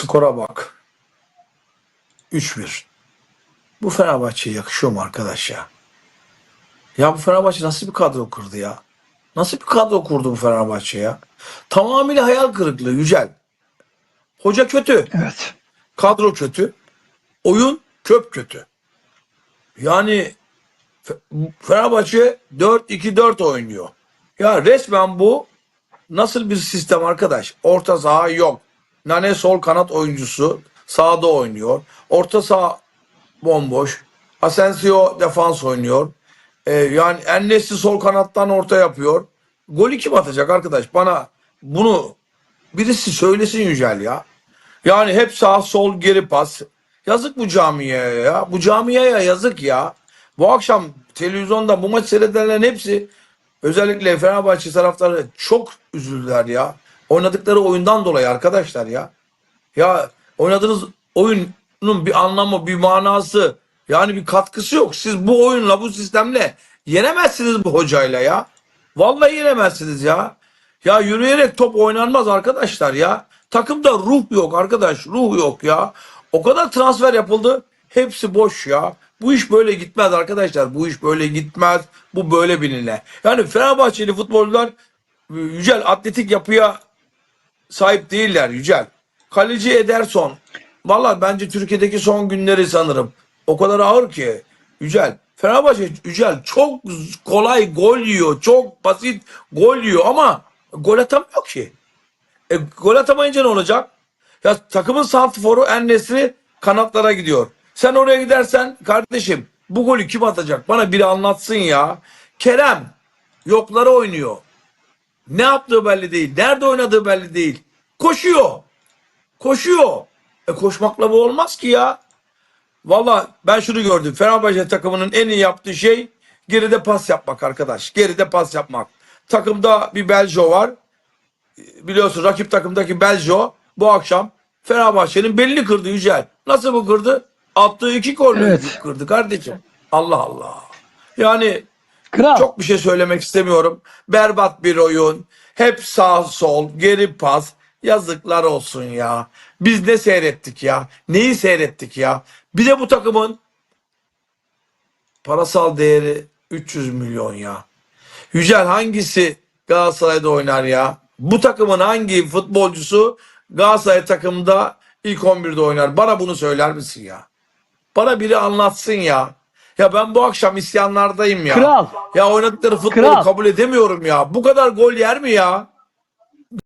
Skora bak. 3-1. Bu Fenerbahçe'ye yakışıyor mu arkadaş ya? Ya bu Fenerbahçe nasıl bir kadro kurdu ya? Nasıl bir kadro kurdu bu Fenerbahçe ya? Tamamıyla hayal kırıklığı Yücel. Hoca kötü. Evet. Kadro kötü. Oyun köp kötü. Yani Fe- Fenerbahçe 4-2-4 oynuyor. Ya resmen bu nasıl bir sistem arkadaş? Orta saha yok. Nane sol kanat oyuncusu sağda oynuyor. Orta saha bomboş. Asensio defans oynuyor. Ee, yani Ennesi sol kanattan orta yapıyor. Golü kim atacak arkadaş? Bana bunu birisi söylesin Yücel ya. Yani hep sağ sol geri pas. Yazık bu camiye ya. Bu camiye ya yazık ya. Bu akşam televizyonda bu maç seyredenlerin hepsi özellikle Fenerbahçe taraftarı çok üzüldüler ya. Oynadıkları oyundan dolayı arkadaşlar ya. Ya oynadığınız oyunun bir anlamı, bir manası, yani bir katkısı yok. Siz bu oyunla, bu sistemle yenemezsiniz bu hocayla ya. Vallahi yenemezsiniz ya. Ya yürüyerek top oynanmaz arkadaşlar ya. Takımda ruh yok arkadaş, ruh yok ya. O kadar transfer yapıldı, hepsi boş ya. Bu iş böyle gitmez arkadaşlar. Bu iş böyle gitmez. Bu böyle bilinle. Yani Fenerbahçeli futbolcular e, Yücel atletik yapıya sahip değiller Yücel. Kaleci Ederson. Valla bence Türkiye'deki son günleri sanırım. O kadar ağır ki Yücel. Fenerbahçe Yücel çok kolay gol yiyor. Çok basit gol yiyor ama gol atamıyor ki. E, gol atamayınca ne olacak? Ya takımın santrforu Ennesri kanatlara gidiyor. Sen oraya gidersen kardeşim bu golü kim atacak? Bana biri anlatsın ya. Kerem yokları oynuyor. Ne yaptığı belli değil. Nerede oynadığı belli değil. Koşuyor. Koşuyor. E koşmakla bu olmaz ki ya. Valla ben şunu gördüm. Fenerbahçe takımının en iyi yaptığı şey geride pas yapmak arkadaş. Geride pas yapmak. Takımda bir Beljo var. Biliyorsun rakip takımdaki Beljo bu akşam Fenerbahçe'nin belini kırdı Yücel. Nasıl bu kırdı? Attığı iki golle Evet. kırdı kardeşim. Allah Allah. Yani Kral. çok bir şey söylemek istemiyorum. Berbat bir oyun. Hep sağ sol, geri pas. Yazıklar olsun ya. Biz ne seyrettik ya? Neyi seyrettik ya? Bir de bu takımın parasal değeri 300 milyon ya. Yücel hangisi Galatasaray'da oynar ya? Bu takımın hangi futbolcusu Galatasaray takımında ilk 11'de oynar? Bana bunu söyler misin ya? Bana biri anlatsın ya. Ya ben bu akşam isyanlardayım ya. Kral. Ya oynadıkları futbolu Kral. kabul edemiyorum ya. Bu kadar gol yer mi ya?